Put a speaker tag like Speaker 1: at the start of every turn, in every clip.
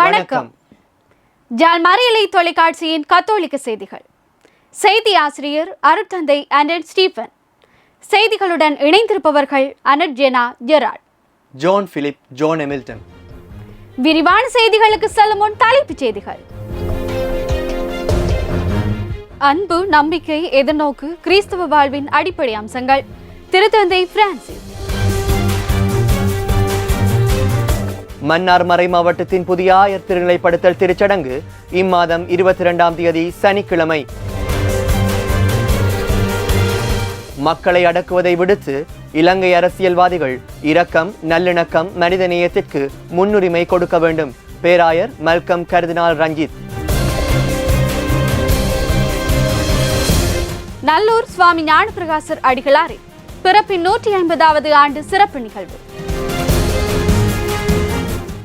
Speaker 1: வணக்கம். ஜால் மறையலை தொலைக்காட்சியின் கத்தோலிக்க செய்திகள். செய்தி ஆசிரியர் அருட்தந்தை அனட் ஸ்டீஃபன் செய்திகளுடன் இணைந்திருப்பவர்கள் Annette Jena Gerard
Speaker 2: John Philip John Hamilton
Speaker 1: விரிவான செய்திகளுக்கு செல்லும் முன் தலைப்புச் செய்திகள். அன்பு நம்பிக்கை எதிர்நோக்கு கிறிஸ்தவ வாழ்வின் அடிப்படை அம்சங்கள். திருத்தந்தை பிரான்சிஸ்.
Speaker 2: மன்னார் மறை மாவட்டத்தின் புதிய ஆயர் திருநிலைப்படுத்தல் திருச்சடங்கு இம்மாதம் இருபத்தி இரண்டாம் தேதி சனிக்கிழமை. மக்களை அடக்குவதை விடுத்து இலங்கை அரசியல்வாதிகள் இரக்கம் நல்லிணக்கம் மனிதநேயத்திற்கு முன்னுரிமை கொடுக்க வேண்டும். பேராயர் மல்கம் கர்தினால் ரஞ்சித்.
Speaker 1: நல்லூர் சுவாமி ஞானபிரகாசர் அடிகளாரின் பிறப்பின் நூற்றி ஐம்பதாவது ஆண்டு சிறப்பு நிகழ்வு.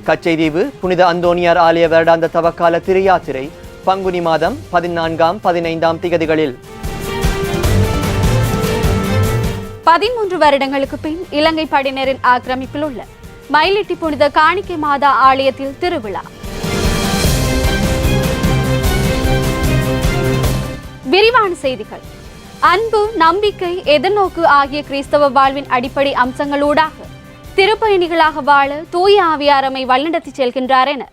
Speaker 2: கச்சைதீவு புனித அந்தோனியார் ஆலய வருடாந்த தவக்கால திருயாத்திரை பங்குனி மாதம் பதினான்காம் பதினைந்தாம் திகதிகளில்.
Speaker 1: பதிமூன்று வருடங்களுக்கு பின் இலங்கை படையினரின் ஆக்கிரமிப்பில் உள்ள மயிலிட்டி புனித காணிக்கை மாதா ஆலயத்தில் திருவிழா. விரிவான செய்திகள். அன்பு நம்பிக்கை எதிர்நோக்கு ஆகிய கிறிஸ்தவ வாழ்வின் அடிப்படை அம்சங்களூடாக திருப்பயணிகளாக வாழ தூய ஆவியாரமை வழிநடத்தி செல்கின்றார் என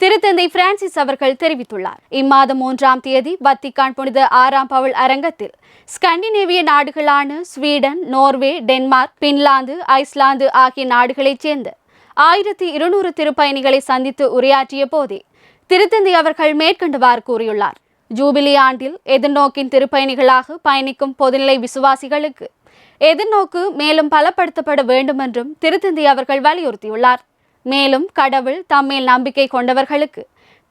Speaker 1: திருத்தந்தை பிரான்சிஸ் அவர்கள் தெரிவித்துள்ளார். இம்மாதம் மூன்றாம் தேதி வத்திக்கான் புனித ஆறாம் பவுல் அரங்கத்தில் ஸ்கண்டினேவிய நாடுகளான Sweden Norway Denmark Finland Iceland ஆகிய நாடுகளைச் சேர்ந்த ஆயிரத்தி இருநூறு திருப்பயணிகளை சந்தித்து உரையாற்றிய போதே திருத்தந்தை அவர்கள் மேற்கண்டவாறு கூறியுள்ளார். ஜூபிலி ஆண்டில் எதிர்நோக்கின் திருப்பயணிகளாக பயணிக்கும் பொதுநிலை விசுவாசிகளுக்கு எதிர்நோக்கு மேலும் பலப்படுத்தப்பட வேண்டும் என்றும் திருத்தந்தை அவர்கள் வலியுறுத்தியுள்ளார். மேலும் கடவுள் தம்மேல் நம்பிக்கை கொண்டவர்களுக்கு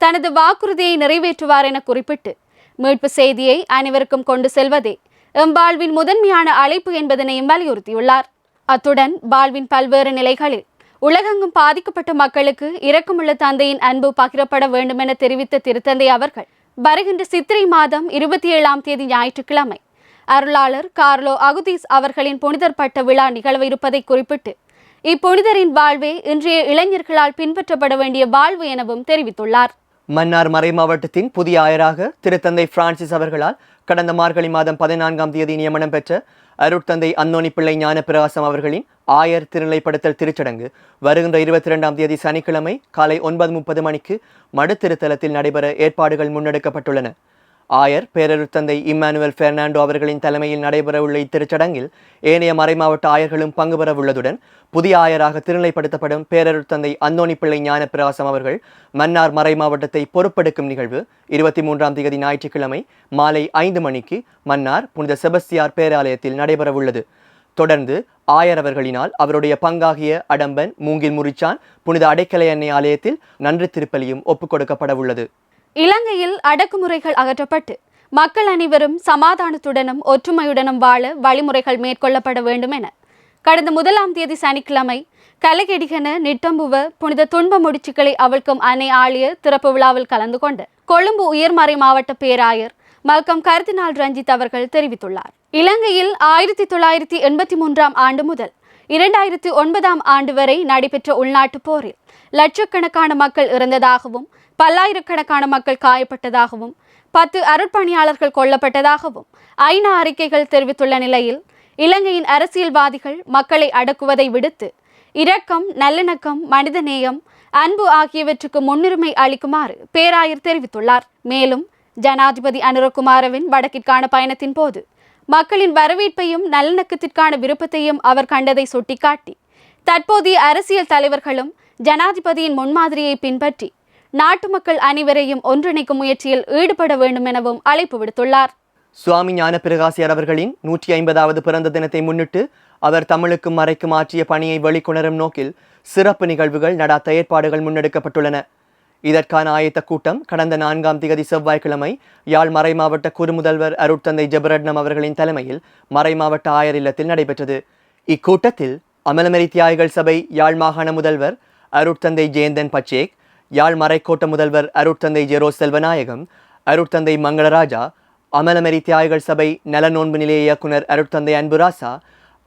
Speaker 1: தனது வாக்குறுதியை நிறைவேற்றுவார் என குறிப்பிட்டு மீட்பு செய்தியை அனைவருக்கும் கொண்டு செல்வதே எம் வாழ்வின் முதன்மையான அழைப்பு என்பதனையும் வலியுறுத்தியுள்ளார். அத்துடன் வாழ்வின் பல்வேறு நிலைகளில் உலகெங்கும் பாதிக்கப்பட்ட மக்களுக்கு இரக்கமுள்ள தந்தையின் அன்பு பகிரப்பட வேண்டும் என தெரிவித்த திருத்தந்தை அவர்கள் வருகின்ற சித்திரை மாதம் இருபத்தி ஏழாம் தேதி ஞாயிற்றுக்கிழமை அருளாளர் கார்லோ அகுதீஸ் அவர்களின் புனிதர் பட்ட விழா நிகழ்வு இருப்பதை குறிப்பிட்டு இப்புனிதரின் வாழ்வே இன்றைய இளைஞர்களால் பின்பற்றப்பட வேண்டிய வாழ்வு எனவும் தெரிவித்துள்ளார்.
Speaker 2: மன்னார் மறை மாவட்டத்தின் புதிய ஆயராக திருத்தந்தை பிரான்சிஸ் அவர்களால் கடந்த மார்கழி மாதம் பதினான்காம் தேதி நியமனம் பெற்ற அருட்தந்தை அன்னோனி பிள்ளை ஞானப்பிரகாசம் அவர்களின் ஆயர் திருநிலைப்படுத்தல் திருச்சடங்கு வருகின்ற இருபத்தி இரண்டாம் தேதி சனிக்கிழமை காலை ஒன்பது முப்பது மணிக்கு மடுத்திருத்தலத்தில் நடைபெற ஏற்பாடுகள் முன்னெடுக்கப்பட்டுள்ளன. ஆயர் பேரருத்தந்தை இம்மானுவல் பெர்னாண்டோ அவர்களின் தலைமையில் நடைபெறவுள்ள இத்திருச்சடங்கில் ஏனைய மறைமாவட்ட ஆயர்களும் பங்கு பெறவுள்ளதுடன் புதிய ஆயராக திருநிலைப்படுத்தப்படும் பேரருத்தந்தை அந்தோணி பிள்ளை ஞானப்பிரகாசம் அவர்கள் மன்னார் மறை மாவட்டத்தை பொறுப்பெடுக்கும் நிகழ்வு இருபத்தி மூன்றாம் தேதி ஞாயிற்றுக்கிழமை மாலை ஐந்து மணிக்கு மன்னார் புனித செபஸ்தியார் பேராலயத்தில் நடைபெறவுள்ளது. தொடர்ந்து ஆயர் அவர்களினால் அவருடைய பங்காகிய அடம்பன் மூங்கில் முறிச்சான் புனித அடைக்கலை எண்ணெய் ஆலயத்தில் நன்றி திருப்பலியும் ஒப்புக் கொடுக்கப்படவுள்ளது
Speaker 1: இலங்கையில் அடக்குமுறைகள் அகற்றப்பட்டு மக்கள் அனைவரும் சமாதானத்துடனும் ஒற்றுமையுடனும் வாழ வழிமுறைகள் மேற்கொள்ளப்பட வேண்டும் என கடந்த முதலாம் தேதி சனிக்கிழமை கலகெடிகன நிட்டம்புவ புனித துன்ப முடிச்சுக்களை அவழ்க்கும் அன்னை ஆலய திறப்பு விழாவில் கலந்து கொண்டு கொழும்பு உயர்மறை மாவட்ட பேராயர் மல்கம் கருத்தினால் ரஞ்சித் அவர்கள் தெரிவித்துள்ளார். இலங்கையில் ஆயிரத்தி தொள்ளாயிரத்தி எண்பத்தி மூன்றாம் ஆண்டு முதல் இரண்டாயிரத்தி ஒன்பதாம் ஆண்டு வரை நடைபெற்ற உள்நாட்டுப் போரில் லட்சக்கணக்கான மக்கள் இறந்ததாகவும் பல்லாயிரக்கணக்கான மக்கள் காயப்பட்டதாகவும் பத்து அருட்பணியாளர்கள் கொல்லப்பட்டதாகவும் ஐநா அறிக்கைகள் தெரிவித்துள்ள நிலையில் இலங்கையின் அரசியல்வாதிகள் மக்களை அடக்குவதை விடுத்து இரக்கம் நல்லிணக்கம் மனிதநேயம் அன்பு ஆகியவற்றுக்கு முன்னுரிமை அளிக்குமாறு பேராயர் தெரிவித்துள்ளார். மேலும் ஜனாதிபதி அனுரகுமாரவின் வடக்கிற்கான பயணத்தின் போது மக்களின் வரவேற்பையும் நல்லிணக்கத்திற்கான விருப்பத்தையும் அவர் கண்டதை சுட்டிக்காட்டி தற்போதைய அரசியல் தலைவர்களும் ஜனாதிபதியின் முன்மாதிரியை பின்பற்றி நாட்டு மக்கள் அனைவரையும் ஒன்றிணைக்கும் முயற்சியில் ஈடுபட வேண்டும் எனவும் அழைப்பு விடுத்துள்ளார்.
Speaker 2: சுவாமி ஞானப்பிரகாசியார் அவர்களின் நூற்றி ஐம்பதாவது பிறந்த தினத்தை முன்னிட்டு அவர் தமிழுக்கும் மறைக்கும் ஆற்றிய பணியை வெளிக்கொணரும் நோக்கில் சிறப்பு நிகழ்வுகள் நடாத்த ஏற்பாடுகள் முன்னெடுக்கப்பட்டுள்ளன. இதற்கான ஆயத்த கூட்டம் கடந்த நான்காம் திகதி செவ்வாய்க்கிழமை யாழ் மறை மாவட்ட குறுமுதல்வர் அருட்தந்தை ஜெபரட்னம் அவர்களின் தலைமையில் மறை மாவட்ட ஆயர் இல்லத்தில் நடைபெற்றது. இக்கூட்டத்தில் அமலமெரி தியாகிகள் சபை யாழ் மாகாண முதல்வர் அருட்தந்தை ஜெயந்தன் பச்சேக் யாழ் மறைக்கோட்ட முதல்வர் அருட்தந்தை ஜெரோ செல்வநாயகம் அருட்தந்தை மங்களராஜா அமலமரி தியாகிகள் சபை நலநோன்பு நிலைய இயக்குனர் அருட்தந்தை அன்புராசா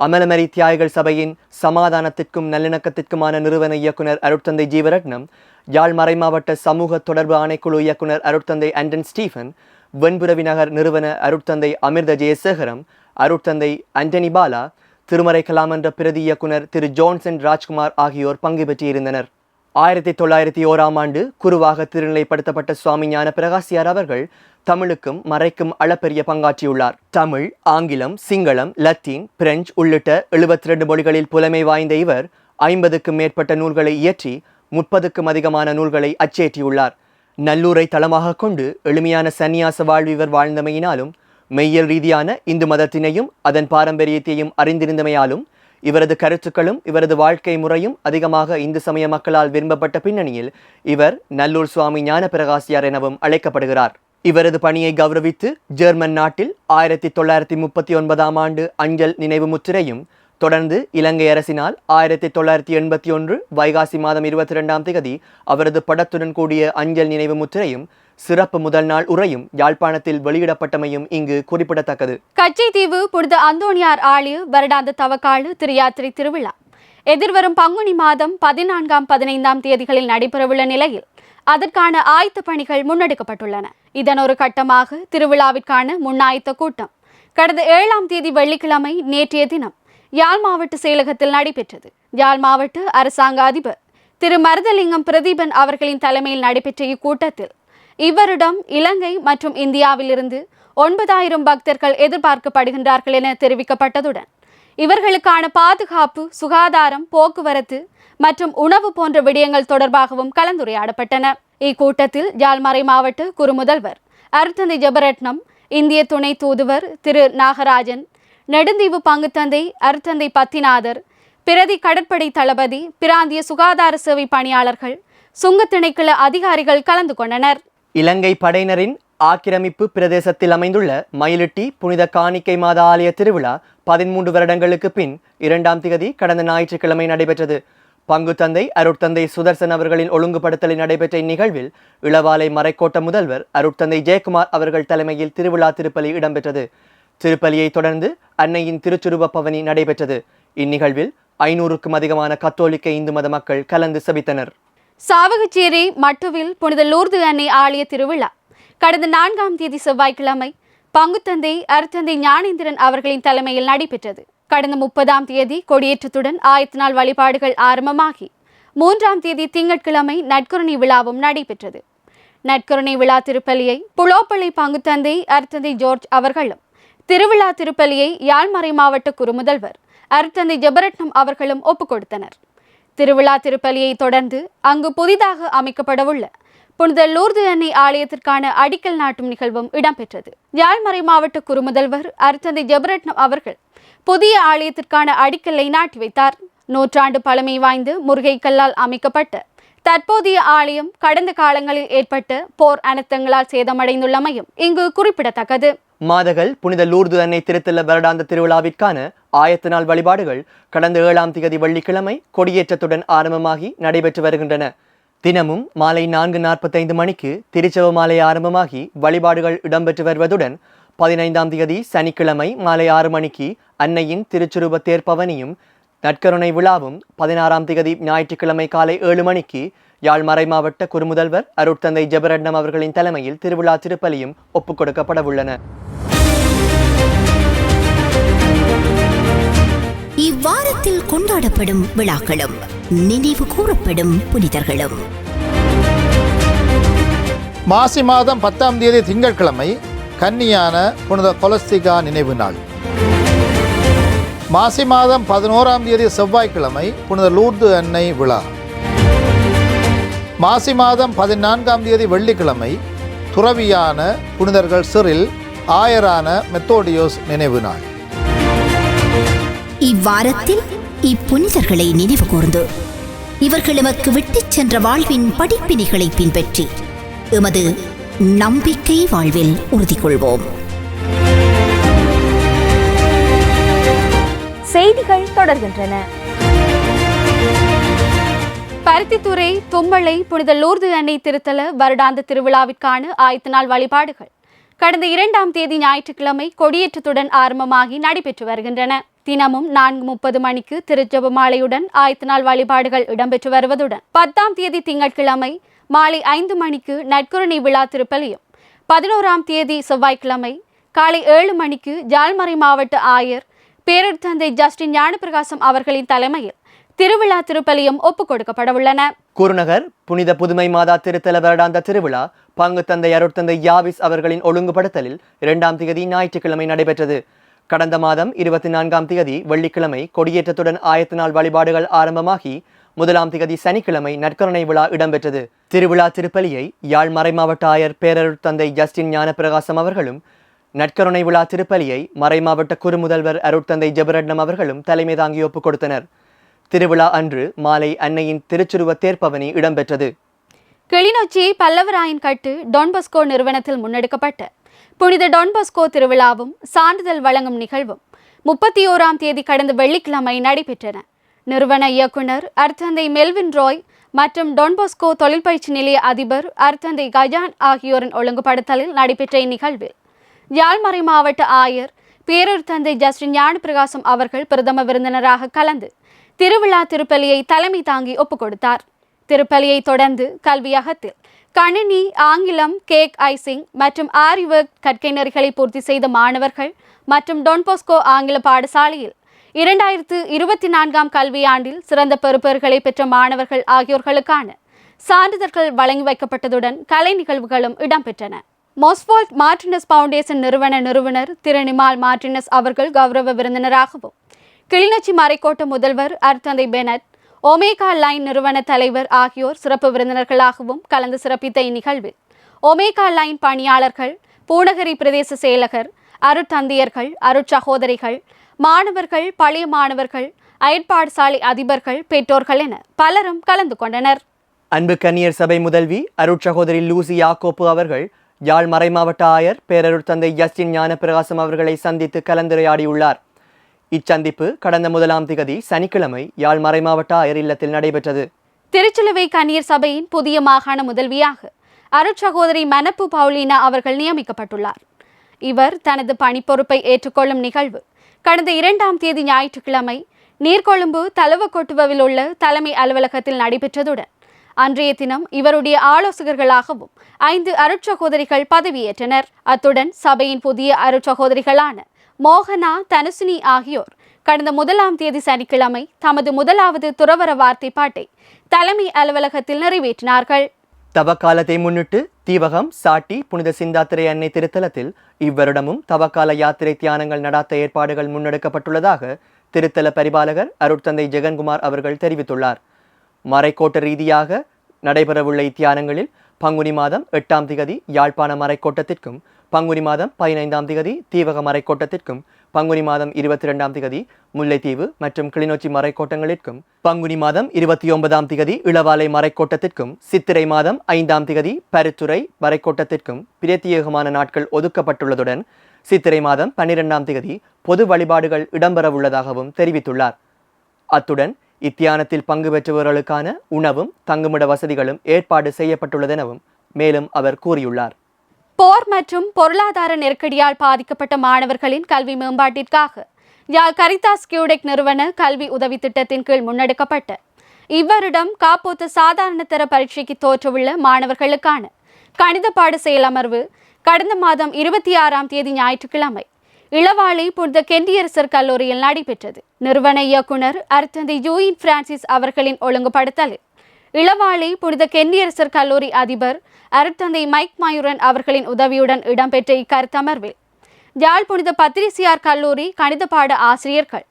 Speaker 2: அமலமரி தியாகிகள் சபையின் சமாதானத்திற்கும் நல்லிணக்கத்திற்குமான நிறுவன இயக்குனர் அருட்தந்தை ஜீவரட்னம் யாழ் மறைமாவட்ட சமூக தொடர்பு ஆணைக்குழு இயக்குனர் அருட்தந்தை ஆண்டன் ஸ்டீஃபன் வெண்புரவி நகர் நிறுவன அருட்தந்தை அமிர்த ஜெயசேகரம் அருட்தந்தை அண்டனி பாலா திருமறை கலாமன்ற பிரதி இயக்குனர் திரு ஜோன்சன் ராஜ்குமார் ஆகியோர் பங்கு பெற்றிருந்தனர். ஆயிரத்தி தொள்ளாயிரத்தி ஓராம் ஆண்டு குருவாக திருநிலைப்படுத்தப்பட்ட சுவாமி ஞான பிரகாசியார் அவர்கள் தமிழுக்கும் மறைக்கும் அளப்பெரிய பங்காற்றியுள்ளார். தமிழ் ஆங்கிலம் சிங்களம் லத்தீன் பிரெஞ்சு உள்ளிட்ட எழுபத்தி ரெண்டு மொழிகளில் புலமை வாய்ந்த இவர் ஐம்பதுக்கும் மேற்பட்ட நூல்களை இயற்றி முப்பதுக்கும் அதிகமான நூல்களை அச்சேற்றியுள்ளார். நல்லூரை தளமாக கொண்டு எளிமையான சந்நியாச வாழ்வு இவர் வாழ்ந்தமையினாலும் மெய்யல் ரீதியான இந்து மதத்தினையும் அதன் பாரம்பரியத்தையும் அறிந்திருந்தமையாலும் இவரது கருத்துக்களும் இவரது வாழ்க்கை முறையும் அதிகமாக இந்து சமய மக்களால் விரும்பப்பட்ட பின்னணியில் இவர் நல்லூர் சுவாமி ஞான பிரகாசியார் எனவும் அழைக்கப்படுகிறார். இவரது பணியை கௌரவித்து ஜெர்மன் நாட்டில் ஆயிரத்தி தொள்ளாயிரத்தி முப்பத்தி ஒன்பதாம் ஆண்டு அஞ்சல் நினைவு முத்திரையும் தொடர்ந்து இலங்கை அரசினால் ஆயிரத்தி தொள்ளாயிரத்தி எண்பத்தி ஒன்று வைகாசி மாதம் இருபத்தி ரெண்டாம் தேதி அவரது படத்துடன் கூடிய அஞ்சல் நினைவு முத்திரையும் சிறப்பு முதல் நாள் உரையும் யாழ்ப்பாணத்தில் வெளியிடப்பட்டமையும் இங்கு குறிப்பிடத்தக்கது.
Speaker 1: கச்சைத்தீவு புனித அந்தோணியார் ஆலய வருடாந்த தவக்காடு திருயாத்திரை திருவிழா. எதிர்வரும் பங்குனி மாதம் பதினான்காம் பதினைந்தாம் தேதிகளில் நடைபெறவுள்ள நிலையில் அதற்கான ஆயத்த பணிகள் முன்னெடுக்கப்பட்டுள்ளன. இதன் ஒரு கட்டமாக திருவிழாவிற்கான முன்னாயத்த கூட்டம் கடந்த ஏழாம் தேதி வெள்ளிக்கிழமை நேற்றைய தினம் யாழ் மாவட்ட செயலகத்தில் நடைபெற்றது. யாழ் மாவட்ட அரசாங்க அதிபர் திரு மருதலிங்கம் பிரதீபன் அவர்களின் தலைமையில் நடைபெற்ற இக்கூட்டத்தில் இவரிடம் இலங்கை மற்றும் இந்தியாவிலிருந்து ஒன்பதாயிரம் பக்தர்கள் எதிர்பார்க்கப்படுகின்றார்கள் என தெரிவிக்கப்பட்டதுடன் இவர்களுக்கான பாதுகாப்பு சுகாதாரம் போக்குவரத்து மற்றும் உணவு போன்ற விடயங்கள் தொடர்பாகவும் கலந்துரையாடப்பட்டன. இக்கூட்டத்தில் ஜால்மறை மாவட்ட குறுமுதல்வர் அருத்தந்தை ஜெபரட்னம் இந்திய துணை தூதுவர் திரு நாகராஜன் நெடுந்தீவு பங்குத்தந்தை அருத்தந்தை பத்திநாதர் பிரதி கடற்படை தளபதி பிராந்திய சுகாதார சேவை பணியாளர்கள் சுங்கத் திணைக்கள அதிகாரிகள் கலந்து கொண்டனர்.
Speaker 2: இலங்கை படையினரின் ஆக்கிரமிப்பு பிரதேசத்தில் அமைந்துள்ள மயிலிட்டி புனித காணிக்கை மாத ஆலய திருவிழா பதிமூன்று வருடங்களுக்கு பின் இரண்டாம் திகதி கடந்த ஞாயிற்றுக்கிழமை நடைபெற்றது. பங்கு தந்தை அருட்தந்தை சுதர்சன் அவர்களின் ஒழுங்குபடுத்தலில் நடைபெற்ற இந்நிகழ்வில் இளவாலை மறைக்கோட்ட முதல்வர் அருட்தந்தை ஜெயக்குமார் அவர்கள் தலைமையில் திருவிழா திருப்பலி இடம்பெற்றது. திருப்பலியை தொடர்ந்து அன்னையின் திருச்சுருவ பவனி நடைபெற்றது. இந்நிகழ்வில் ஐநூறுக்கும் அதிகமான கத்தோலிக்க இந்து மத மக்கள் கலந்து சபித்தனர்.
Speaker 1: சாவகச்சேரி மட்டுவில் புனித லூர்து அன்னை ஆலய திருவிழா. கடந்த நான்காம் தேதி செவ்வாய்க்கிழமை பங்குத்தந்தை அருத்தந்தை ஞானேந்திரன் அவர்களின் தலைமையில் நடைபெற்றது. கடந்த முப்பதாம் தேதி கொடியேற்றத்துடன் ஆயத்த நாள் வழிபாடுகள் ஆரம்பமாகி மூன்றாம் தேதி திங்கட்கிழமை நட்கருணை விழாவும் நடைபெற்றது. நட்கருணை விழா திருப்பலியை புலோப்பள்ளி பங்குத்தந்தை அருத்தந்தை ஜோர்ஜ் அவர்களும் திருவிழா திருப்பலியை யாழ்மறை மாவட்ட குறுமுதல்வர் அருத்தந்தை ஜெபரட்னம் அவர்களும் ஒப்புக் கொடுத்தனர் திருவிழா திருப்பலியை தொடர்ந்து அங்கு புதிதாக அமைக்கப்படவுள்ள புனித லூர்து அன்னை ஆலயத்திற்கான அடிக்கல் நாட்டும் நிகழ்வும் இடம்பெற்றது. யாழ்மறை மாவட்ட குறுமுதல்வர் அருத்தந்தை ஜெபரட்னம் அவர்கள் புதிய ஆலயத்திற்கான அடிக்கல்லை நாட்டி வைத்தார். நூற்றாண்டு பழமை வாய்ந்த முருகைக்கல்லால் அமைக்கப்பட்ட தற்போதைய ஆலயம் கடந்த காலங்களில் ஏற்பட்ட போர் அனர்த்தங்களால் சேதமடைந்துள்ளமையும் இங்கு குறிப்பிடத்தக்கது.
Speaker 2: மாதகள் புனித லூர்து அன்னை திருத்தல வருடாந்த திருவிழாவிற்கான ஆயத்த நாள் வழிபாடுகள் கடந்த ஏழாம் திகதி வெள்ளிக்கிழமை கொடியேற்றத்துடன் ஆரம்பமாகி நடைபெற்று வருகின்றன. தினமும் மாலை நான்கு நாற்பத்தைந்து மணிக்கு திருச்செவ மாலை ஆரம்பமாகி வழிபாடுகள் இடம்பெற்று வருவதுடன் பதினைந்தாம் திகதி சனிக்கிழமை மாலை ஆறு மணிக்கு அன்னையின் திருச்சுரூப தேர்ப்பவனியும் நற்கருணை விழாவும் பதினாறாம் திகதி ஞாயிற்றுக்கிழமை காலை ஏழு மணிக்கு யாழ் மறை மாவட்ட குறுமுதல்வர் அருட்தந்தை ஜெபரட்னம் அவர்களின் தலைமையில் திருவிழா திருப்பலியும் ஒப்புக் கொடுக்கப்பட
Speaker 3: வாரத்தில் கொண்டாடப்படும் விழாக்களும் நினைவு கூறப்படும் புனிதர்களும்.
Speaker 4: மாசி மாதம் பத்தாம் தேதி திங்கட்கிழமை கன்னியான புனித கொலஸ்திகா நினைவு நாள். மாசி மாதம் பதினோராம் தேதி செவ்வாய்க்கிழமை புனித லூர்து அன்னை விழா. மாசி மாதம் பதினான்காம் தேதி வெள்ளிக்கிழமை துறவியான புனிதர்கள் சிறில் ஆயரான மெத்தோடியோஸ் நினைவு நாள்.
Speaker 3: இவ்வாரத்தில் இப்புனிதர்களை நினைவு கூர்ந்து. இவர்கள் எமக்கு விட்டுச் சென்ற வாழ்வின் படிப்பினைகளை பின்பற்றி எமது நம்பிக்கை வாழ்வில் உறுதி கொள்வோம்
Speaker 5: செய்திகள் தொடர்கின்றன.
Speaker 1: பருத்தித்துறை தும்மலை புனித லூர்து அன்னை திருத்தல வருடாந்த திருவிழாவிற்கான ஆயத்த நாள் வழிபாடுகள். கடந்த இரண்டாம் தேதி ஞாயிற்றுக்கிழமை கொடியேற்றத்துடன் ஆரம்பமாகி நடைபெற்று வருகின்றன. தினமும் நான்கு முப்பது மணிக்கு திருஜெப மாலையுடன் ஆயத்த நாள் வழிபாடுகள் இடம்பெற்று வருவதுடன் பத்தாம் தேதி திங்கட்கிழமை மாலை ஐந்து மணிக்கு நட்குரணி விழா திருப்பலியும். பதினோராம் தேதி செவ்வாய்க்கிழமை காலை ஏழு மணிக்கு ஜால்மறை மாவட்ட ஆயர் பேரர் தந்தை ஜஸ்டின் ஞானப்பிரகாசம் அவர்களின் தலைமையில் திருவிழா திருப்பலியும் ஒப்புக் கொடுக்கப்படவுள்ளன
Speaker 2: குருநகர் புனித புதுமை மாதா திருத்தல வருடாந்த திருவிழா பங்கு தந்தை அருட்தந்தை யாவிஸ் அவர்களின் ஒழுங்குபடுத்தலில் இரண்டாம் தேதி ஞாயிற்றுக்கிழமை நடைபெற்றது. கடந்த மாதம் இருபத்தி நான்காம் தேதி வெள்ளிக்கிழமை கொடியேற்றத்துடன் ஆயத்த நாள் வழிபாடுகள் ஆரம்பமாகி முதலாம் திகதி சனிக்கிழமை நற்கருணை விழா இடம்பெற்றது. திருவிழா திருப்பலியை யாழ் மறைமாவட்ட ஆயர் பேரருட் தந்தை ஜஸ்டின் ஞானப்பிரகாசம் அவர்களும் நற்கருணை விழா திருப்பலியை மறைமாவட்ட குறுமுதல்வர் அருட்தந்தை ஜெபரட்னம் அவர்களும் தலைமை தாங்கி ஒப்புக் கொடுத்தனர். திருவிழா அன்று மாலை அன்னையின் திருச்சுருவ தேர்ப்பவனி இடம்பெற்றது.
Speaker 1: கிளிநொச்சி பல்லவராயன் கட்டு டொன்பஸ்கோ நிறுவனத்தில் முன்னெடுக்கப்பட்ட புனித டொன்பஸ்கோ திருவிழாவும் சான்றிதழ் வழங்கும் நிகழ்வும் முப்பத்தி ஓராம் தேதி கடந்த வெள்ளிக்கிழமை நடைபெற்றன. நிறுவன இயக்குனர் அர்த்தந்தை மெல்வின் ராய் மற்றும் டொன்பஸ்கோ தொழில் பயிற்சி நிலைய அதிபர் அர்த்தந்தை கஜான் ஆகியோரின் ஒழுங்குபடுத்தலில் நடைபெற்ற இந்நிகழ்வில் யாழ்மறை மாவட்ட ஆயர் பேரூர் தந்தை ஜஸ்டின் ஞானப்பிரகாசம் அவர்கள் பிரதம விருந்தினராக கலந்து திருவிழா திருப்பலியை தலைமை தாங்கி ஒப்புக் கொடுத்தார் திருப்பலியை தொடர்ந்து கல்வியகத்தில் கணினி ஆங்கிலம் கேக் ஐசிங் மற்றும் ஆரி ஒர்க் கற்கை பூர்த்தி செய்த மாணவர்கள் மற்றும் டொன்போஸ்கோ ஆங்கில பாடசாலையில் இரண்டாயிரத்து இருபத்தி நான்காம் கல்வியாண்டில் சிறந்த பெறுபேறுகளை பெற்ற மாணவர்கள் ஆகியோர்களுக்கான சான்றிதழ்கள் வழங்கி வைக்கப்பட்டதுடன் கலை நிகழ்வுகளும் இடம்பெற்றன. மோஸ்வால்ட் மார்டினஸ் பவுண்டேஷன் நிறுவன நிறுவனர் திருநிமால் மார்டினஸ் அவர்கள் கௌரவ விருந்தினராகவும் கிளிநொச்சி மறைக்கோட்ட முதல்வர் அர்த்தந்தை பெனட் ஒமேகா லைன் நிறுவன தலைவர் ஆகியோர் சிறப்பு விருந்தினர்களாகவும் கலந்து சிறப்பித்த இந்நிகழ்வில் ஒமேகா லைன் பணியாளர்கள் பூநகரி பிரதேச செயலகர் அருட்தந்தையர்கள் அருட்சகோதரிகள் மாணவர்கள் பழைய மாணவர்கள் அயற்பாடசாலை அதிபர்கள் பெற்றோர்கள் என பலரும் கலந்து கொண்டனர்.
Speaker 2: அன்பு கன்னியர் சபை முதல்வி அருட்சகோதரி லூசி யாக்கோப்பு அவர்கள் யாழ் மறைமாவட்ட ஆயர் பேரருட் தந்தை ஞானபிரகாசம் அவர்களை சந்தித்து கலந்துரையாடியுள்ளார். இச்சந்திப்பு கடந்த முதலாம் திகதி சனிக்கிழமை யாழ் மறைமாவட்ட ஆயர் இல்லத்தில் நடைபெற்றது.
Speaker 1: திருச்சிலுவை கண்ணீர் சபையின் புதிய மாகாண முதல்வியாக அருட்சகோதரி மனப்பு பவுலினா அவர்கள் நியமிக்கப்பட்டுள்ளார். இவர் தனது பணிப்பொறுப்பை ஏற்றுக்கொள்ளும் நிகழ்வு கடந்த இரண்டாம் தேதி ஞாயிற்றுக்கிழமை நீர்கொழும்பு தலவக்கொட்டுவில் உள்ள தலைமை அலுவலகத்தில் நடைபெற்றதுடன் அன்றைய தினம் இவருடைய ஆலோசகர்களாகவும் ஐந்து அருட்சகோதரிகள் பதவியேற்றனர். அத்துடன் சபையின் புதிய அருட்சகோதரிகளான மோகனா தனுசினி ஆகியோர். கடந்த முதலாம் தேதி சனிக்கிழமை தமது முதலாவது துறவர வார்த்தை பாட்டை தலைமை அலுவலகத்தில் நிறைவேற்றினார்கள்.
Speaker 2: தவக்காலத்தை முன்னிட்டு தீவகம் சாட்டி புனித சிந்தாத்திரை அன்னை திருத்தலத்தில் இவ்வருடமும் தவக்கால யாத்திரை தியானங்கள் நடாத்த ஏற்பாடுகள் முன்னெடுக்கப்பட்டுள்ளதாக திருத்தல பரிபாலகர் அருட்தந்தை ஜெகன்குமார் அவர்கள் தெரிவித்துள்ளார். மறைக்கோட்ட ரீதியாக நடைபெறவுள்ள இத்தியானங்களில் பங்குனி மாதம் எட்டாம் திகதி யாழ்ப்பாண மறைக்கோட்டத்திற்கும் பங்குனி மாதம் பதினைந்தாம் திகதி தீவக மறைக்கோட்டத்திற்கும் பங்குனி மாதம் இருபத்தி ரெண்டாம் திகதி முல்லைத்தீவு மற்றும் கிளிநொச்சி மறைக்கோட்டங்களிற்கும் பங்குனி மாதம் இருபத்தி ஒன்பதாம் திகதி இளவாலை மறைக்கோட்டத்திற்கும் சித்திரை மாதம் ஐந்தாம் திகதி பருத்துறை மறைக்கோட்டத்திற்கும் பிரத்யேகமான நாட்கள் ஒதுக்கப்பட்டுள்ளதுடன் சித்திரை மாதம் பன்னிரெண்டாம் திகதி பொது வழிபாடுகள் இடம்பெறவுள்ளதாகவும் தெரிவித்துள்ளார். அத்துடன் இத்தியானத்தில் பங்கு பெற்றவர்களுக்கான உணவும் தங்குமிட வசதிகளும் ஏற்பாடு செய்யப்பட்டுள்ளதெனவும் மேலும் அவர் கூறியுள்ளார்.
Speaker 1: போர் மற்றும் பொருளாதார நெருக்கடியால் பாதிக்கப்பட்ட மாணவர்களின் கல்வி மேம்பாட்டிற்காக யாழ் கரிதாஸ் கியூடெக் நிறுவன கல்வி உதவி திட்டத்தின் கீழ் முன்னெடுக்கப்பட்ட இவ்வருடம் காப்போத்து சாதாரணதர பரீட்சைக்கு தோற்றவுள்ள மாணவர்களுக்கான கணித பாட செயலமர்வு கடந்த மாதம் இருபத்தி ஆறாம் தேதி ஞாயிற்றுக்கிழமை இளவாளி புனித கெண்டியரசர் கல்லூரியில் நடைபெற்றது. நிறுவன இயக்குனர் அர்த்தந்தி ஜூயின் பிரான்சிஸ் அவர்களின் ஒழுங்குபடுத்தலில் இளவாளி புனித கென்னியரசர் கல்லூரி அதிபர் அருட்தந்தை மைக் மயூரன் அவர்களின் உதவியுடன் இடம்பெற்ற இக்கருத்தமர்வில் யாழ் புனித பத்திரிசியார் கல்லூரி கணித பாட ஆசிரியர்கள்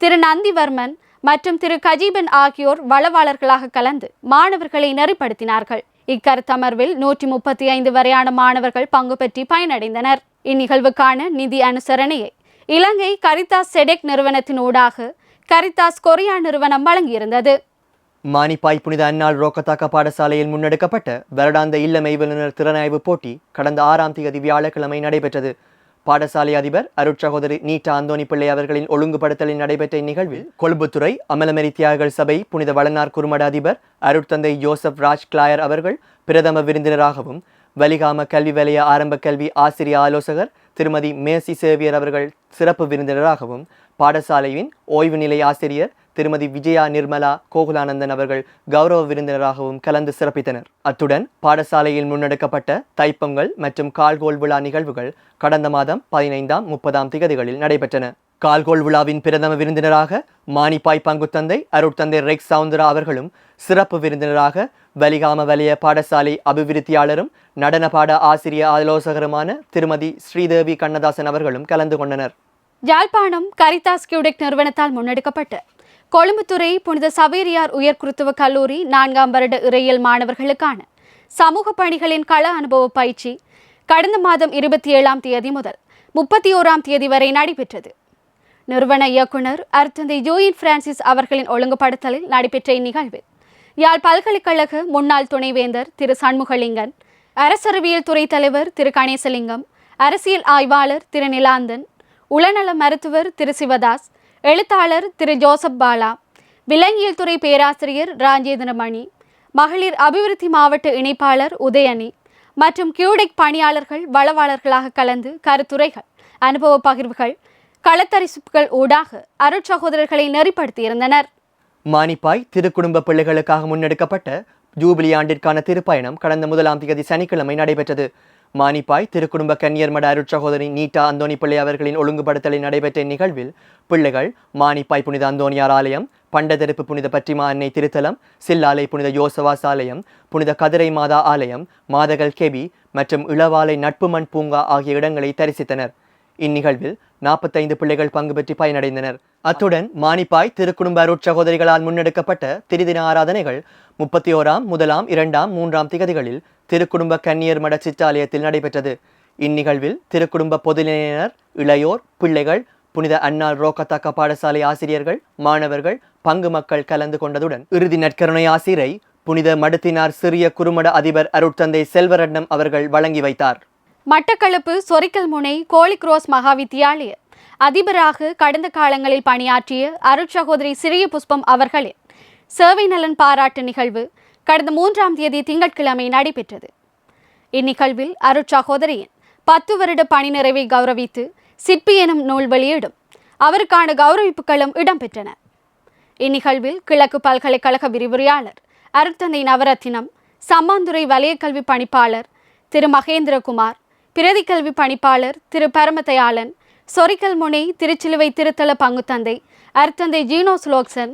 Speaker 1: திரு நந்திவர்மன் மற்றும் திரு கஜீபன் ஆகியோர் வளவாளர்களாக கலந்து மாணவர்களை நெறிப்படுத்தினார்கள். இக்கருத்தமர்வில் நூற்றி முப்பத்தி ஐந்து வரையான மாணவர்கள் பங்கு பெற்றி பயனடைந்தனர். இந்நிகழ்வுக்கான நிதி அனுசரணையை இலங்கை கரிதாஸ் செடெக் நிறுவனத்தின் ஊடாக கரிதாஸ் கொரியா நிறுவனம் வழங்கியிருந்தது.
Speaker 2: மானிப்பாய் புனித அன்னாள் ரோக்கத்தாக்க பாடசாலையில் முன்னெடுக்கப்பட்ட வருடாந்த இல்ல மெய்வல்லுநர் திறனாய்வு போட்டி கடந்த ஆறாம் தேதி வியாழக்கிழமை நடைபெற்றது. பாடசாலை அதிபர் அருட்சகோதரி நீட்டா அந்தோணி பிள்ளை அவர்களின் ஒழுங்குபடுத்தலில் நடைபெற்ற இந்நிகழ்வில் கொழும்புத்துறை அமலமெரி தியாகர் சபை புனித வளனார் குறுமட அதிபர் அருட்தந்தை ஜோசப் ராஜ் கிளாயர் அவர்கள் பிரதம விருந்தினராகவும் வலிகாம கல்வி வலய ஆரம்ப கல்வி ஆசிரிய ஆலோசகர் திருமதி மேசி சேவியர் அவர்கள் சிறப்பு விருந்தினராகவும் பாடசாலையின் ஓய்வு நிலை ஆசிரியர் திருமதி விஜயா நிர்மலா கோகுலானந்தன் அவர்கள் கௌரவ விருந்தினராகவும் கலந்து சிறப்பித்தனர். அத்துடன் பாடசாலையில் முன்னெடுக்கப்பட்ட தைப்பொங்கல் மற்றும் கால்கோல் விழா நிகழ்வுகள் கடந்த மாதம் பதினைந்தாம் முப்பதாம் திகதிகளில் நடைபெற்றன. கால்கோல் விழாவின் பிரதம விருந்தினராக மானிப்பாய் பங்குத்தந்தை அருட்தந்தை ரெக்ஸ் சவுந்தரா அவர்களும் சிறப்பு விருந்தினராக வலிகாம வலய பாடசாலை அபிவிருத்தியாளரும் நடன பாட ஆசிரிய ஆலோசகருமான திருமதி ஸ்ரீதேவி கண்ணதாசன் அவர்களும் கலந்து கொண்டனர்.
Speaker 1: யாழ்ப்பாணம் கரிதாஸ் கியூடெக் நிறுவனத்தால் முன்னெடுக்கப்பட்ட கொழும்புத்துறை புனித சவேரியார் உயர்குருத்துவ கல்லூரி நான்காம் வருட இறையியல் மாணவர்களுக்கான சமூக பணிகளின் கள அனுபவ பயிற்சி கடந்த மாதம் இருபத்தி ஏழாம் தேதி முதல் முப்பத்தி ஓராம் தேதி வரை நடைபெற்றது. நிறுவன இயக்குனர் அர்த்தந்தை ஜோயின் பிரான்சிஸ் அவர்களின் ஒழுங்குபடுத்தலில் நடைபெற்ற இந்நிகழ்வில் யாழ் பல்கலைக்கழக முன்னாள் துணைவேந்தர் திரு சண்முகலிங்கன் அரசறிவியல் துறை தலைவர் திரு கணேசலிங்கம் அரசியல் ஆய்வாளர் திரு நிலாந்தன் உளநல மருத்துவர் திரு சிவதாஸ் எழுத்தாளர் திரு ஜோசப் பாலா விலங்கியல் துறை பேராசிரியர் ராஜேந்திரமணி மகளிர் அபிவிருத்தி மாவட்ட இணைப்பாளர் உதயணி மற்றும் கியூடெக் பணியாளர்கள் வளவாளர்களாக கலந்து கருத்துரைகள் அனுபவ பகிர்வுகள் களத்தரிசுப்புகள் ஊடாக அருட்சகோதரர்களை நெறிப்படுத்தியிருந்தனர்.
Speaker 2: மானிப்பாய் திருக்குடும்ப பிள்ளைகளுக்காக முன்னெடுக்கப்பட்ட ஜூபிலி ஆண்டிற்கான திருப்பயணம் கடந்த முதலாம் தேதி சனிக்கிழமை நடைபெற்றது. மானிப்பாய் திருக்குடும்ப கன்னியர் மட அருட்சகோதரி நீட்டா அந்தோணி பிள்ளை அவர்களின் ஒழுங்குபடுத்தலில் நடைபெற்ற இந்நிகழ்வில் பிள்ளைகள் மானிப்பாய் புனித அந்தோணியார் ஆலயம் பண்டதெருப்பு புனித பற்றிமா அன்னை திருத்தலம் சில்லாலை புனித யோசவாஸ் ஆலயம் புனித கதிரை மாதா ஆலயம் மாதகல் கெபி மற்றும் இளவாலை நட்பு மண் பூங்கா ஆகிய இடங்களை தரிசித்தனர். இந்நிகழ்வில் நாற்பத்தைந்து பிள்ளைகள் பங்கு பெற்றி பயனடைந்தனர். அத்துடன் மானிப்பாய் திருக்குடும்ப அருட்சகோதரிகளால் முன்னெடுக்கப்பட்ட திருதின ஆராதனைகள் முப்பத்தி ஓராம் முதலாம் இரண்டாம் மூன்றாம் திகதிகளில் திருக்குடும்ப கன்னியர் மட சிற்றாலயத்தில் நடைபெற்றது. இந்நிகழ்வில் திருக்குடும்ப பொதுநிலையினர் இளையோர் பிள்ளைகள் புனித அன்னார் ரோக்கத்தாக்க பாடசாலை ஆசிரியர்கள் மாணவர்கள் பங்கு மக்கள் கலந்து கொண்டதுடன் இறுதி நற்கருணை ஆசிரை புனித மடுத்தினார் சிறிய குறுமட அதிபர் அருட்தந்தை செல்வரட்னம் அவர்கள் வழங்கி வைத்தார்.
Speaker 1: மட்டக்களப்பு சொரிக்கல் முனை கோழிக்ரோஸ் மகாவித்தியாலய அதிபராக கடந்த காலங்களில் பணியாற்றிய அருட்சகோதரி சிறிய புஷ்பம் அவர்களின் சேவை நலன் பாராட்டு நிகழ்வு கடந்த மூன்றாம் தேதி திங்கட்கிழமை நடைபெற்றது. இந்நிகழ்வில் அருட்சகோதரியின் பத்து வருட பணி நிறைவை கௌரவித்து சிற்பி எனும் நூல் வெளியிடும் அவருக்கான கௌரவிப்புகளும் இடம்பெற்றன. இந்நிகழ்வில் கிழக்கு பல்கலைக்கழக விரிவுரையாளர் அருட்தந்தை நவரத்தினம் சம்மாந்துறை வலயக்கல்வி பணிப்பாளர் திரு மகேந்திரகுமார் பிரதி கல்வி பணிப்பாளர் திரு பரமதயாளன் சொரிக்கல் முனை திருச்சிலுவை திருத்தல பங்குத்தந்தை அருத்தந்தை ஜீனோ சுலோக்சன்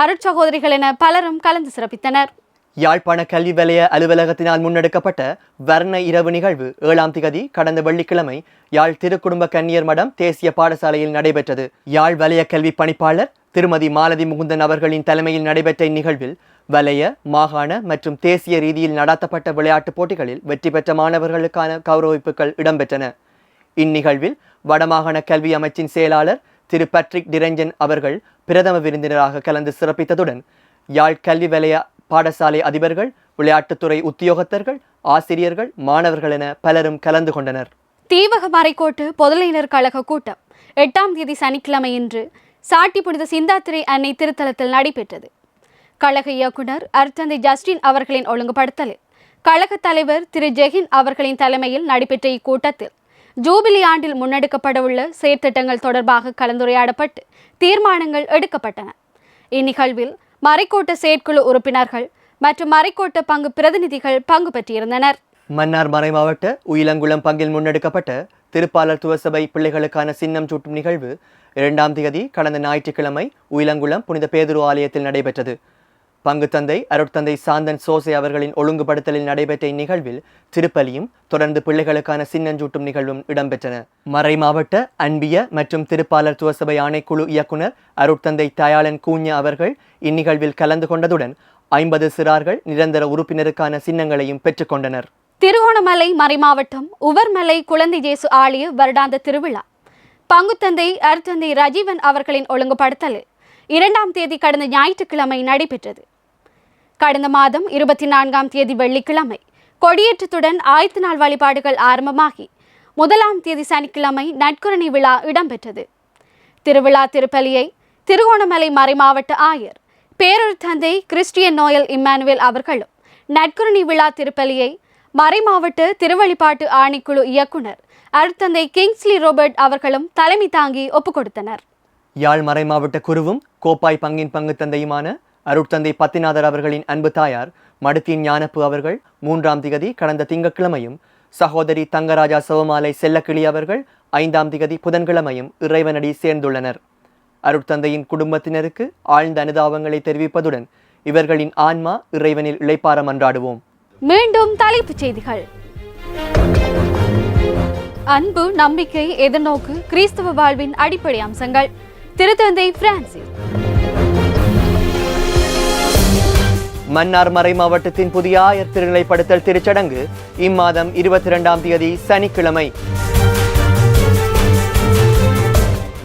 Speaker 1: அருட்சகோதரிகள் என பலரும் கலந்து சிறப்பித்தனர்.
Speaker 2: யாழ்ப்பாண கல்வி வலய அலுவலகத்தினால் முன்னெடுக்கப்பட்ட வர்ண இரவு நிகழ்வு ஏழாம் திகதி கடந்த வெள்ளிக்கிழமை யாழ் திருக்குடும்ப கன்னியர் மடம் தேசிய பாடசாலையில் நடைபெற்றது. யாழ் வலய கல்வி பணிப்பாளர் திருமதி மாலதி முகுந்தன் அவர்களின் தலைமையில் நடைபெற்ற இந்நிகழ்வில் வலய மாகாண மற்றும் தேசிய ரீதியில் நடத்தப்பட்ட விளையாட்டுப் போட்டிகளில் வெற்றி பெற்ற மாணவர்களுக்கான கௌரவிப்புகள் இடம்பெற்றன. இந்நிகழ்வில் வடமாகாண கல்வி அமைச்சின் செயலாளர் திரு பட்ரிக் டிரஞ்சன் அவர்கள் பிரதம விருந்தினராக கலந்து சிறப்பித்ததுடன் யாழ் கல்வி வலய பாடசாலை அதிபர்கள் விளையாட்டுத்துறை உத்தியோகத்தர்கள் ஆசிரியர்கள் மாணவர்கள் என பலரும் கலந்து கொண்டனர்.
Speaker 1: தீவக மறைக்கோட்டு பொதுளையினர் கழக கூட்டம் எட்டாம் தேதி சனிக்கிழமை இன்று சாட்டி புனித சிந்தாத்திரை அன்னை திருத்தலத்தில் நடைபெற்றது. கழக இயக்குனர் அர்த்தந்தை ஜஸ்டின் அவர்களின் ஒழுங்குபடுத்தலில் கழக தலைவர் திரு ஜெகின் அவர்களின் தலைமையில் நடைபெற்ற இக்கூட்டத்தில் ஜூபிலி ஆண்டில் முன்னெடுக்கப்படவுள்ள செயற்திட்டங்கள் தொடர்பாக கலந்துரையாடப்பட்டு தீர்மானங்கள் எடுக்கப்பட்டன. இந்நிகழ்வில் மறைக்கோட்ட செயற்குழு உறுப்பினர்கள் மற்றும் மறைக்கோட்ட பங்கு பிரதிநிதிகள் பங்கு பெற்றிருந்தனர்.
Speaker 2: மன்னார் மறை மாவட்ட உயிலங்குளம் பங்கில் முன்னெடுக்கப்பட்ட திருப்பாலர் துவசபை பிள்ளைகளுக்கான சின்னம் சூட்டும் நிகழ்வு இரண்டாம் தேதி கடந்த ஞாயிற்றுக்கிழமை உயிலங்குளம் புனித பேதுரு ஆலயத்தில் நடைபெற்றது. பங்கு தந்தை அருட்தந்தை சாந்தன் சோசை அவர்களின் ஒழுங்குபடுத்தலில் நடைபெற்ற இந்நிகழ்வில் திருப்பலியும் தொடர்ந்து பிள்ளைகளுக்கான சின்னஞ்சூட்டும் நிகழ்வும் இடம்பெற்றன. மறை மாவட்ட அன்பிய மற்றும் திருப்பாலர் துவசபை ஆணைக்குழு இயக்குனர் அருட்தந்தை தயாளன் கூஞ்ச அவர்கள் இந்நிகழ்வில் கலந்து கொண்டதுடன் ஐம்பது சிறார்கள் நிரந்தர உறுப்பினருக்கான சின்னங்களையும் பெற்றுக்கொண்டனர்
Speaker 1: திருகோணமலை மறைமாவட்டம் உவர்மலை குழந்தை ஜேசு ஆலய வருடாந்த திருவிழா. பங்குத்தந்தை அருத்தந்தை ரஜீவன் அவர்களின் ஒழுங்குபடுத்தலில் இரண்டாம் தேதி கடந்த ஞாயிற்றுக்கிழமை நடைபெற்றது. கடந்த மாதம் இருபத்தி நான்காம் தேதி வெள்ளிக்கிழமை கொடியேற்றத்துடன் ஆயத்த நாள் வழிபாடுகள் ஆரம்பமாகி முதலாம் தேதி சனிக்கிழமை நட்குரணி விழா இடம்பெற்றது. திருவிழா திருப்பலியை திருகோணமலை மறைமாவட்ட ஆயர் பேரூர் தந்தை கிறிஸ்டியன் நோயல் இம்மானுவேல் அவர்களும் நட்குரணி விழா திருப்பலியை மறைமாவட்ட திருவழிபாட்டு ஆணைக்குழு இயக்குனர் அருத்தந்தை கிங்ஸ்லி ரோபர்ட் அவர்களும் தலைமை தாங்கி ஒப்புக் கொடுத்தனர்
Speaker 2: யாழ் மறைமாவட்ட குருவும் கோப்பாய் பங்கின் பங்கு தந்தையுமான அருட்தந்தை பத்திநாதர் அவர்களின் அன்பு தாயார் மடுத்தின் ஞானப்பு அவர்கள் மூன்றாம் திகதி கடந்த திங்கட்கிழமையும் சகோதரி தங்கராஜா சிவமாலை செல்லக்கிளி அவர்கள் ஐந்தாம் திகதி புதன்கிழமையும் இறைவனடி சேர்ந்துள்ளனர். அருட்தந்தையின் குடும்பத்தினருக்கு ஆழ்ந்த அனுதாபங்களை தெரிவிப்பதுடன் இவர்களின் ஆன்மா இறைவனில் இளைப்பார மன்றாடுவோம்
Speaker 1: மீண்டும் தலைப்புச் செய்திகள். அன்பு நம்பிக்கை எதிர்நோக்கு கிறிஸ்தவ வாழ்வின் அடிப்படை அம்சங்கள். திருத்தந்தை பிரான்சிஸ்.
Speaker 2: மன்னார் மறை மாவட்டத்தின் புதிய ஆயர் திருநிலைப்படுத்தல் திருச்சடங்கு இம்மாதம் இருபத்தி இரண்டாம் தேதி சனிக்கிழமை.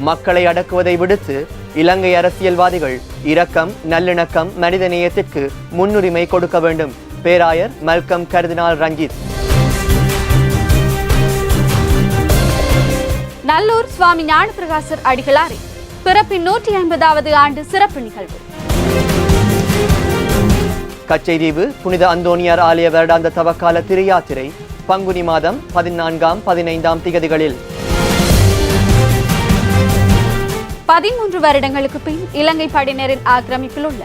Speaker 2: மக்களை அடக்குவதை விடுத்து இலங்கை அரசியல்வாதிகள் இரக்கம் நல்லிணக்கம் மனிதநேயத்திற்கு முன்னுரிமை கொடுக்க வேண்டும். பேராயர் மல்கம் கர்தினால் ரஞ்சித்.
Speaker 1: நல்லூர் சுவாமி ஞானப்பிரகாசர் அடிகளாரின் பிறப்பின் நூற்றி ஐம்பதாவது ஆண்டு சிறப்பு நிகழ்வு.
Speaker 2: கச்சைதீவு புனித அந்தோனியார் ஆலய வருடாந்த தவக்கால திருயாத்திரை பங்குனி மாதம் பதினான்காம் பதினைந்தாம் திகதிகளில்.
Speaker 1: பதிமூன்று வருடங்களுக்கு பின் இலங்கை படையினரின் ஆக்கிரமிப்பில் உள்ள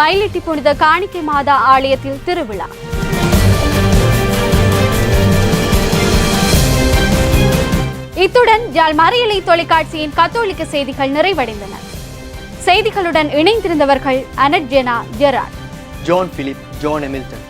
Speaker 1: மயிலிட்டி புனித காணிக்கை மாதா ஆலயத்தில் திருவிழா. இத்துடன் யாழ் மறையலை தொலைக்காட்சியின் கத்தோலிக்க செய்திகள் நிறைவடைந்தன. செய்திகளுடன் இணைந்திருந்தவர்கள் Annette Jenna Gerard.
Speaker 2: John Philip John Hamilton